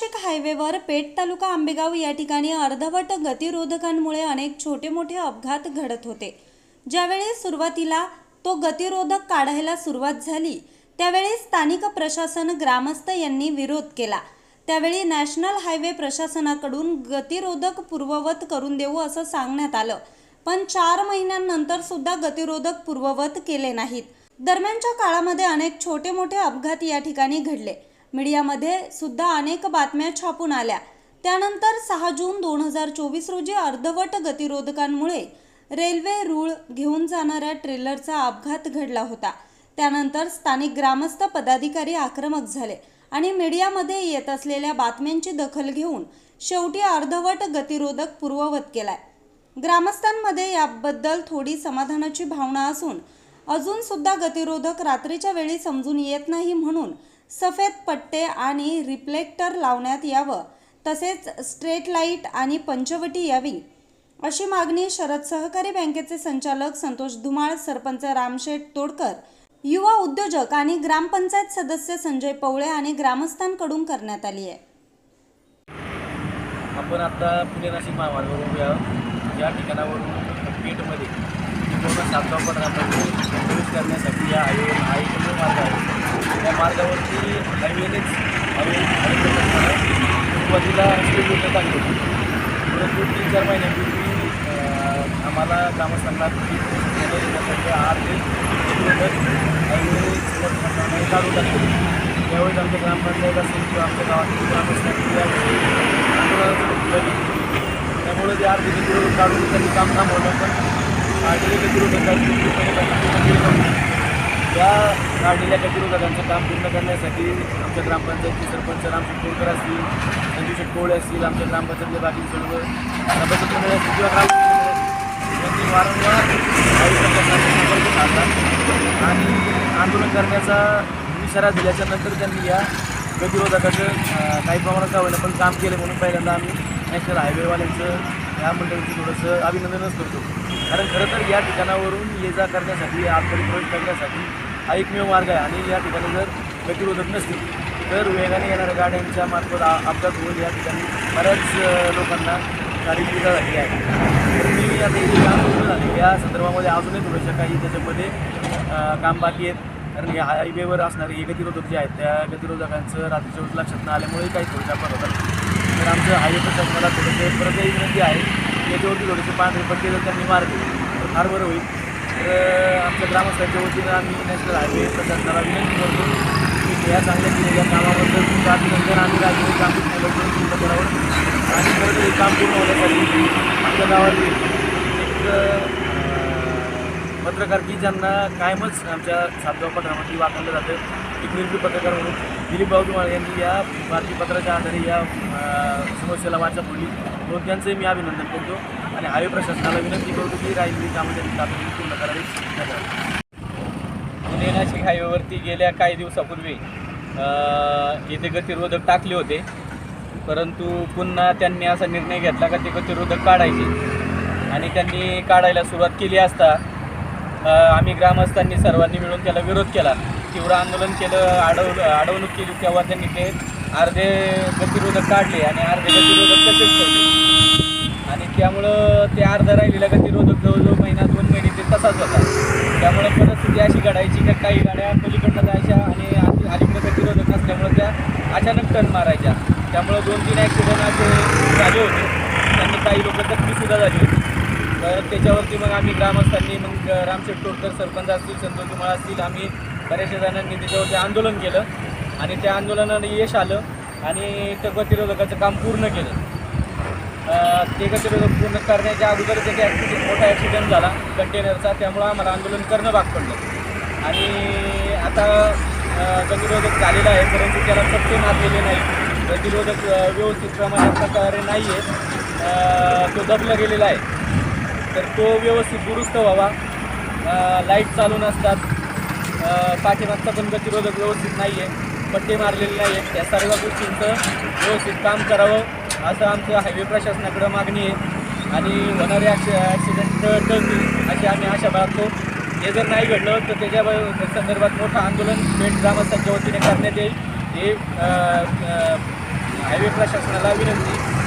नाशिक हायवेवर पेठ तालुका आंबेगाव या ठिकाणी अर्धवट गतिरोधकांमुळे अनेक छोटे मोठे अपघात घडत होते. ज्यावेळी सुरुवातीला तो गतिरोधक काढायला सुरुवात झाली त्यावेळी स्थानिक प्रशासन ग्रामस्थ यांनी विरोध केला. त्यावेळी नॅशनल हायवे प्रशासनाकडून गतिरोधक पूर्ववत करून देऊ असं सांगण्यात आलं पण चार महिन्यांनंतर सुद्धा गतिरोधक पूर्ववत केले नाहीत. दरम्यानच्या काळामध्ये अनेक छोटे मोठे अपघात या ठिकाणी घडले. मीडियामध्ये सुद्धा अनेक बातम्या छापून आल्या. त्यानंतर सहा जून दोन हजार चोवीस रोजी अर्धवट गतिरोधकांमुळे रेल्वे रूळ घेऊन जाणाऱ्या ट्रेलरचा अपघात घडला होता. त्यानंतर स्थानिक ग्रामस्थ पदाधिकारी आक्रमक झाले आणि मीडियामध्ये येत असलेल्या बातम्यांची दखल घेऊन शेवटी अर्धवट गतिरोधक पूर्ववत केलाय. ग्रामस्थांमध्ये याबद्दल थोडी समाधानाची भावना असून अजून सुद्धा गतिरोधक रात्रीच्या वेळी समजून येत नाही म्हणून सफेद पट्टे आणि रिफ्लेक्टर लावण्यात यावं तसेच स्ट्रेट लाइट आणि पंचवटी यावी. अशी मागणी शरद सहकारी बँकेचे संचालक संतोष धुमाळ सरपंच रामशेठ तोडकर युवा उद्योजक आणि ग्रामपंचायत सदस्य संजय पवळे आणि ग्रामस्थांकडून करण्यात आली आहे. आपण आता पुणे नाशिक महामार्गावर उभे आहोत. या ठिकाणावरून पेठमध्ये पूर्ण सातगाव पठारामध्ये प्रवेश करण्यासाठी या हायवे हा एकमेव मार्ग आहे. या मार्गावरती हायवेनेच हायवे सुरुवातीला स्पीड लिमिट होती. परंतु तीन चार महिन्यापूर्वी आम्हाला ग्रामस्थांना येण्यासाठी आठ ते हायवे काढून टाकले. त्यावेळेस आमच्या ग्रामपंचायत असेल किंवा आमच्या गावातील ग्रामस्थांनी यावेळी त्यामुळे ते आर्थिक विरोध काढून त्यांनी काम थांबवलं पण काढलेले गतिरोधकांची या काढलेल्या गतिरोधकांचं काम पूर्ण करण्यासाठी आमच्या ग्रामपंचायतचे सरपंच राम शेटकोळकर असतील संजू शेटकोळे असतील आमच्या ग्रामपंचायतले बाकी सर्व ग्रामपंचायत मंडळ असतील किंवा ग्राम यांनी वारंवार संपर्क आणि आंदोलन करण्याचा इशारा दिल्याच्या नंतर त्यांनी या गतिरोधकाचं काही प्रमाणात का होईना पण काम केलं म्हणून पहिल्यांदा आम्ही नॅशनल हायवेवाल्यांचं या मंडळीचं थोडंसं अभिनंदनच करतो. कारण खरं तर या ठिकाणावरून ये जा करण्यासाठी आतमध्ये प्रवेश करण्यासाठी हा एकमेव मार्ग आहे. आणि या ठिकाणी जर गतिरोधक नसतील तर वेगाने येणाऱ्या गाड्यांच्या मार्फत अपघात होऊन या ठिकाणी बऱ्याच लोकांना शारीरिक इजा झाली आहे. तर मी आता इथे काम पूर्ण झाले. या संदर्भामध्ये अजूनही थोडंसं काही त्याच्यामध्ये काम बाकी आहेत. कारण हे हायवेवर असणारे हे गतिरोधक जे आहेत त्या गतिरोधकांचं रात्रीच्या वेळेस लक्षात न आल्यामुळे काही थोडंसं अपघात होतात. तर आमचं हायवे प्रशासनाला थोडंसं परत एक विनंती आहे. याच्यावरती थोडेसे पांढरे पट्टे जर त्यांनी मारले तर फार बरं होईल. तर आमच्या ग्रामस्थांच्या वतीनं आम्ही नॅशनल हायवे प्रशासनाला विनंती करतो की या चांगल्या केलेल्या कामाबद्दल तुमचं अभिनंदन. आम्ही राजकीय काम लवकरच पूर्ण करावं आणि परत हे काम पूर्ण होण्यासाठी आमच्या गावातील एक पत्रकार की ज्यांना कायमच आमच्या सातगाव पठारामध्ये वापरलं जातं एक निर्भीड पत्रकार म्हणून दिलीप भाऊ धुमाळ यांनी या बातमीपत्राच्या आधारे या समस्येला वाचा फोडली म्हणून त्यांचंही मी अभिनंदन करतो. आणि हायवे प्रशासनाला विनंती करतो की राहिलेली कामं त्यांनी तातडीने पूर्ण करावी. पुणे नाशिक हायवेवरती गेल्या काही दिवसापूर्वी येथे गतिरोधक टाकले होते. परंतु पुन्हा त्यांनी असा निर्णय घेतला का ते गतिरोधक काढायचे. आणि त्यांनी काढायला सुरुवात केली असता आम्ही ग्रामस्थांनी सर्वांनी मिळून त्याला विरोध केला. तीव्र आंदोलन केलं अडवलं अडवणूक केली तेव्हा त्यांनी ते अर्धे गतिरोधक काढले आणि अर्धे गतिरोधक तसेच ठेवले. ते अर्धा राहिलेला गतिरोधक जवळजवळ महिना दोन महिने ते तसाच होता. त्यामुळे परिस्थिती अशी घडायची की काही गाड्या पलीकडनं जायच्या आणि अलीकडे गतिरोधक नसल्यामुळे त्या अचानक टर्न मारायच्या. त्यामुळं दोन तीन ॲक्सिडेंट असे झाले होते. त्यांनी काही लोक जखमीसुद्धा झाली होती. तर त्याच्यावरती मग आम्ही ग्रामस्थांनी मग रामशेठ टोडकर सरपंच असतील संतोष कुमार असतील आम्ही बऱ्याचशा जणांनी त्याच्यावरती आंदोलन केलं. आणि त्या आंदोलनाने यश आलं आणि त्या गतिरोधकाचं काम पूर्ण केलं. ते गतिरोधक पूर्ण करण्याच्या अगोदरच एक ॲक्सिडेंट मोठा ॲक्सिडेंट झाला कंटेनरचा त्यामुळं आम्हाला आंदोलन करणं भाग पडलं. आणि आता गतिरोधक झालेला आहे परंतु त्याला सत्य मारलेले नाही. गतिरोधक व्यवस्थित प्रमाणात प्रकारे नाही आहे तो दबला गेलेला आहे. तर तो व्यवस्थित दुरुस्त व्हावा. लाइट चालू नसतात पाठीमागचा पण गतिरोधक व्यवस्थित नाही आहे पट्टे मारलेले नाही आहेत या सर्व गोष्टींचं व्यवस्थित काम करावं. असं आमचं हायवे प्रशासनाकडं मागणी आहे. आणि होणारे ॲक्सि ॲक्सिडेंट टळतील अशी आम्ही आशा बाळगतो. हे जर नाही घडलं तर त्याच्या संदर्भात मोठं आंदोलन पेठ ग्रामस्थांच्या वतीने करण्यात येईल. हे हायवे प्रशासनाला विनंती.